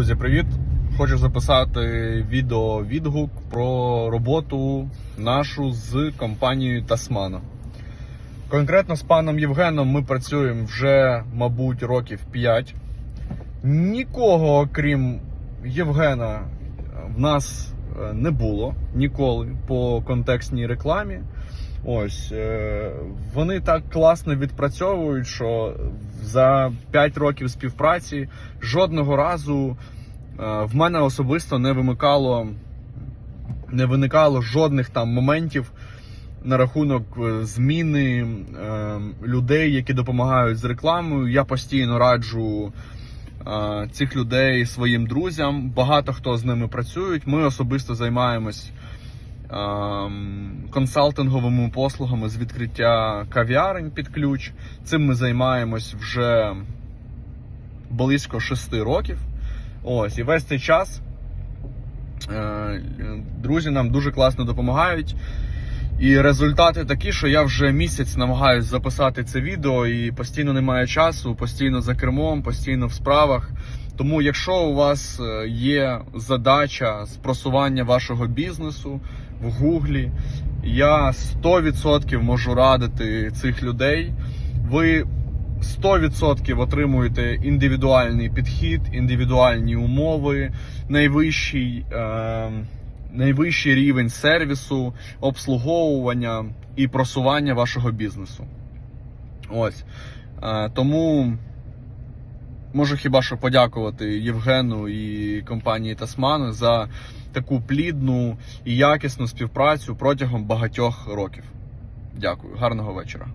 Друзі, привіт! Хочу записати відео відгук про роботу нашу з компанією Тасмана. Конкретно з паном Євгеном ми працюємо вже, мабуть, років 5. Нікого, окрім Євгена, в нас е, не було ніколи по контекстній рекламі. Ось е, вони так класно відпрацьовують, що за 5 років співпраці жодного разу е, в мене особисто не вимикало, не виникало жодних там моментів на рахунок е, зміни е, людей, які допомагають з рекламою. Я постійно раджу цих людей своїм друзям. Багато хто з ними працюють. Ми особисто займаємось консалтинговими послугами з відкриття кав'ярень під ключ. Цим ми займаємось вже близько 6 років. Ось, і весь цей час е, друзі нам дуже класно допомагають. І результати такі, що я вже місяць намагаюся записати це відео і постійно немає часу, постійно за кермом, постійно в справах. Тому, якщо у вас е, є задача з просування вашого бізнесу в Гуглі, я 100% можу радити цих людей. Ви 100% отримуєте індивідуальний підхід, індивідуальні умови, найвищий, е, найвищий рівень сервісу, обслуговування і просування вашого бізнесу. Ось. Тому можу хіба що подякувати Євгену і компанії Тасмани за таку плідну і якісну співпрацю протягом багатьох років. Дякую, гарного вечора.